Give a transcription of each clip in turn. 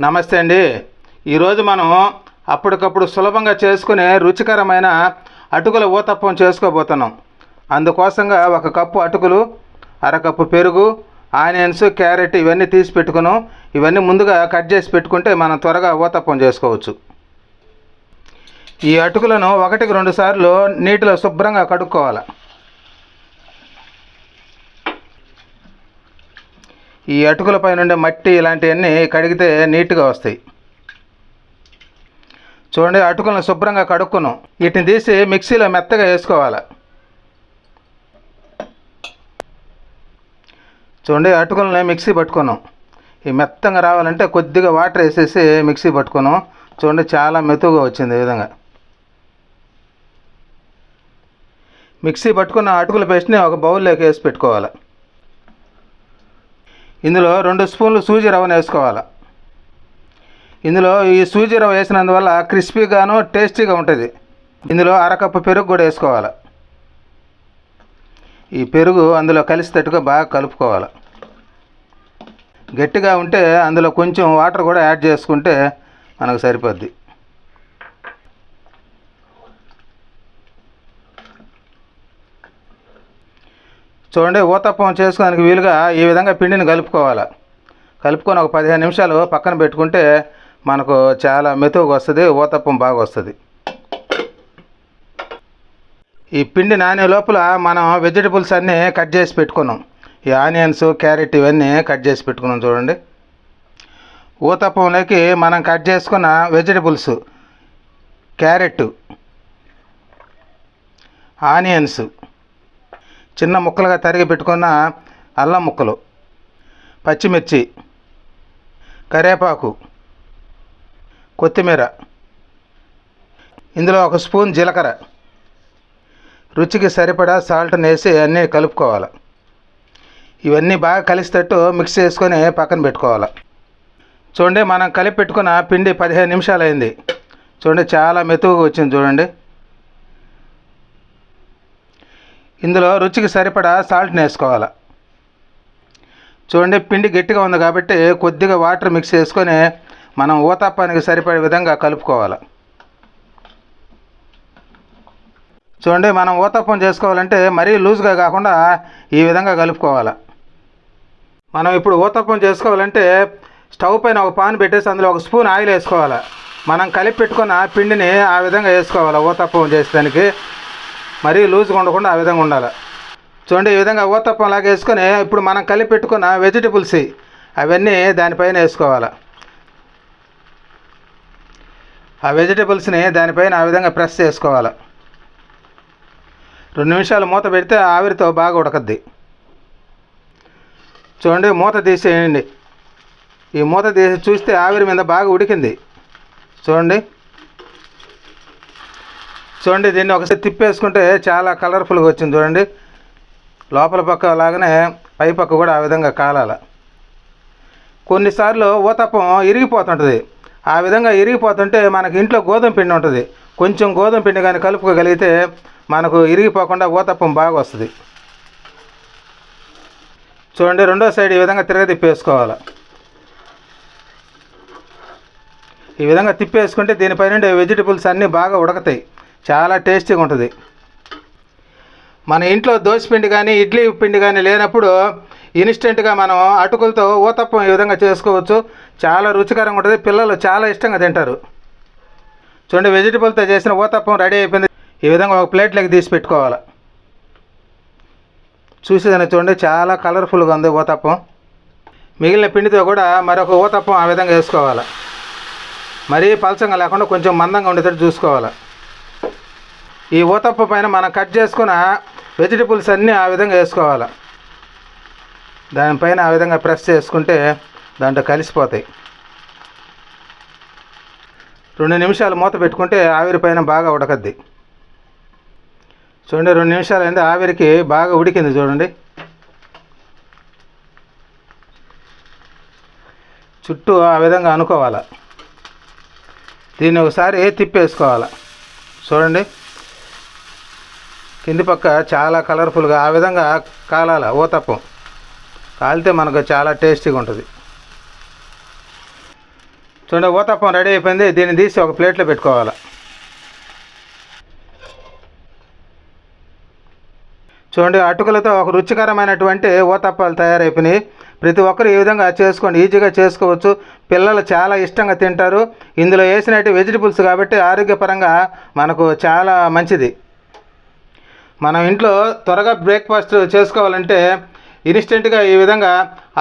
నమస్తే అండి. ఈరోజు మనం అప్పటికప్పుడు సులభంగా చేసుకునే రుచికరమైన అటుకుల ఊతప్పం చేసుకోబోతున్నాం. అందుకోసంగా ఒక కప్పు అటుకులు అరకప్పు పెరుగు ఆనియన్స్ క్యారెట్ ఇవన్నీ తీసి పెట్టుకును ఇవన్నీ ముందుగా కట్ చేసి పెట్టుకుంటే మనం త్వరగా ఊతప్పం చేసుకోవచ్చు. ఈ అటుకులను ఒకటికి రెండు సార్లు నీటిలో శుభ్రంగా కడుక్కోవాలి. ఈ అటుకుల పైన ఉండే మట్టి ఇలాంటివన్నీ కడిగితే నీట్గా వస్తాయి. చూడండి అటుకులను శుభ్రంగా కడుక్కున్నాం. వీటిని తీసి మిక్సీలో మెత్తగా వేసుకోవాలి. చూడండి అటుకులని మిక్సీ పట్టుకున్నాం. ఈ మెత్తంగా రావాలంటే కొద్దిగా వాటర్ వేసేసి మిక్సీ పట్టుకున్నాం. చూడండి చాలా మెతుగా వచ్చింది ఈ విధంగా. మిక్సీ పట్టుకున్న అటుకుల పేస్ట్ని ఒక బౌల్లోకి వేసి పెట్టుకోవాలి. ఇందులో రెండు స్పూన్లు సూజీ రవ్వను వేసుకోవాలి. ఇందులో ఈ సూజీ రవ్వ వేసినందువల్ల క్రిస్పీగాను టేస్టీగా ఉంటుంది. ఇందులో అరకప్పు పెరుగు కూడా వేసుకోవాలి. ఈ పెరుగు అందులో కలిసేటట్టుగా బాగా కలుపుకోవాలి. గట్టిగా ఉంటే అందులో కొంచెం వాటర్ కూడా యాడ్ చేసుకుంటే మనకు సరిపోద్ది. చూడండి ఊతప్పం చేసుకోవడానికి వీలుగా ఈ విధంగా పిండిని కలుపుకోవాలి. కలుపుకొని ఒక పదిహేను నిమిషాలు పక్కన పెట్టుకుంటే మనకు చాలా మెతువుగా వస్తుంది ఊతప్పం బాగా వస్తుంది. ఈ పిండి నానే లోపల మనం వెజిటబుల్స్ అన్నీ కట్ చేసి పెట్టుకున్నాం. ఈ ఆనియన్స్ క్యారెట్ ఇవన్నీ కట్ చేసి పెట్టుకున్నాం చూడండి. ఊతప్పంలోకి మనం కట్ చేసుకున్న వెజిటబుల్స్ క్యారెట్ ఆనియన్స్ చిన్న ముక్కలుగా తరిగి పెట్టుకున్న అల్లం ముక్కలు పచ్చిమిర్చి కరివేపాకు కొత్తిమీర ఇందులో ఒక స్పూన్ జీలకర్ర. రుచికి సరిపడా సాల్ట్ని వేసి అన్నీ కలుపుకోవాలి. ఇవన్నీ బాగా కలిసేటట్టు మిక్స్ చేసుకొని పక్కన పెట్టుకోవాలి. చూడండి మనం కలిపి పెట్టుకున్న పిండి పదిహేను నిమిషాలు అయింది చూడండి చాలా మెతుగా వచ్చింది చూడండి. ఇందులో రుచికి సరిపడా సాల్ట్ని వేసుకోవాలి. చూడండి పిండి గట్టిగా ఉంది కాబట్టి కొద్దిగా వాటర్ మిక్స్ చేసుకొని మనం ఊతప్పానికి సరిపడే విధంగా కలుపుకోవాలి. చూడండి మనం ఊతప్పం చేసుకోవాలంటే మరీ లూజ్గా కాకుండా ఈ విధంగా కలుపుకోవాలి. మనం ఇప్పుడు ఊతప్పం చేసుకోవాలంటే స్టవ్ పైన ఒక పాన్ పెట్టేసి అందులో ఒక స్పూన్ ఆయిల్ వేసుకోవాలి. మనం కలిపి పెట్టుకున్న పిండిని ఆ విధంగా వేసుకోవాలి ఊతప్పం చేసేదానికి. మరీ లూజ్గా ఉండకుండా ఆ విధంగా ఉండాలి. చూడండి ఈ విధంగా ఊతప్పం లాగా వేసుకొని ఇప్పుడు మనం కలిపి పెట్టుకున్న వెజిటబుల్స్ అవన్నీ దానిపైన వేసుకోవాలి. ఆ వెజిటబుల్స్ని దానిపైన ఆ విధంగా ప్రెస్ చేసుకోవాలి. రెండు నిమిషాలు మూత పెడితే ఆవిరితో బాగా ఉడకద్ది. చూడండి మూత తీసేయండి. ఈ మూత తీసి చూస్తే ఆవిరి మీద బాగా ఉడికింది. చూడండి. చూడండి దీన్ని ఒకసారి తిప్పేసుకుంటే చాలా కలర్ఫుల్గా వచ్చింది చూడండి. లోపల పక్క లాగానే పై పక్క కూడా ఆ విధంగా కాలాల. కొన్నిసార్లు ఊతప్పం ఇరిగిపోతుంటుంది. ఆ విధంగా ఇరిగిపోతుంటే మనకి ఇంట్లో గోధుమ పిండి ఉంటుంది. కొంచెం గోధుమ పిండి కానీ కలుపుకోగలిగితే మనకు ఇరిగిపోకుండా ఊతప్పం బాగా వస్తుంది. చూడండి రెండో సైడ్ ఈ విధంగా తిరగ తిప్పేసుకోవాలి ఈ విధంగా తిప్పేసుకుంటే దీనిపైన నుండి వెజిటబుల్స్ అన్నీ బాగా ఉడకతాయి. చాలా టేస్టీగా ఉంటుంది. మన ఇంట్లో దోశ పిండి కానీ ఇడ్లీ పిండి కానీ లేనప్పుడు ఇన్స్టెంట్గా మనం అటుకులతో ఊతప్పం ఈ విధంగా చేసుకోవచ్చు. చాలా రుచికరంగా ఉంటుంది. పిల్లలు చాలా ఇష్టంగా తింటారు. చూడండి వెజిటబుల్తో చేసిన ఊతప్పం రెడీ అయిపోయింది. ఈ విధంగా ఒక ప్లేట్లోకి తీసి పెట్టుకోవాలి. చూసేదాన్ని చూడండి చాలా కలర్ఫుల్గా ఉంది ఊతప్పం మిగిలిన పిండితో కూడా మరొక ఊతప్పం ఆ విధంగా వేసుకోవాలి. మరీ పలచంగా లేకుండా కొంచెం మందంగా ఉండేటట్టు చూసుకోవాలి. ఈ ఊతప్ప పైన మనం కట్ చేసుకున్న వెజిటబుల్స్ అన్నీ ఆ విధంగా వేసుకోవాలి. దానిపైన ఆ విధంగా ప్రెస్ చేసుకుంటే దాంట్లో కలిసిపోతాయి. రెండు నిమిషాలు మూత పెట్టుకుంటే ఆవిరి పైన బాగా ఉడకద్ది. చూడండి రెండు నిమిషాలు అయింది ఆవిరికి బాగా ఉడికింది చూడండి. చుట్టూ ఆ విధంగా అనుకోవాలి. దీన్ని ఒకసారి తిప్పేసుకోవాలి. చూడండి. కింది పక్క చాలా కలర్ఫుల్గా ఆ విధంగా కాలాల ఊతప్పం కాలితే మనకు చాలా టేస్టీగా ఉంటుంది. చూడండి ఊతప్పం రెడీ అయిపోయింది. దీన్ని తీసి ఒక ప్లేట్లో పెట్టుకోవాలి? చూడండి అటుకులతో ఒక రుచికరమైనటువంటి ఊతప్పాలు తయారైపోయినాయి. ప్రతి ఒక్కరు ఈ విధంగా చేసుకోండి. ఈజీగా చేసుకోవచ్చు. పిల్లలు చాలా ఇష్టంగా తింటారు. ఇందులో వేసినట్టు వెజిటబుల్స్ కాబట్టి ఆరోగ్యపరంగా మనకు చాలా మంచిది. మనం ఇంట్లో త్వరగా బ్రేక్ఫాస్ట్ చేసుకోవాలంటే ఇన్స్టెంట్గా ఈ విధంగా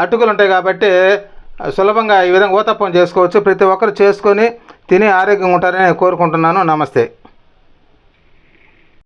అటుకులు ఉంటాయి కాబట్టి సులభంగా ఈ విధంగా ఊతప్పం చేసుకోవచ్చు. ప్రతి ఒక్కరు చేసుకొని తిని ఆరోగ్యంగా ఉంటారని కోరుకుంటున్నాను. నమస్తే.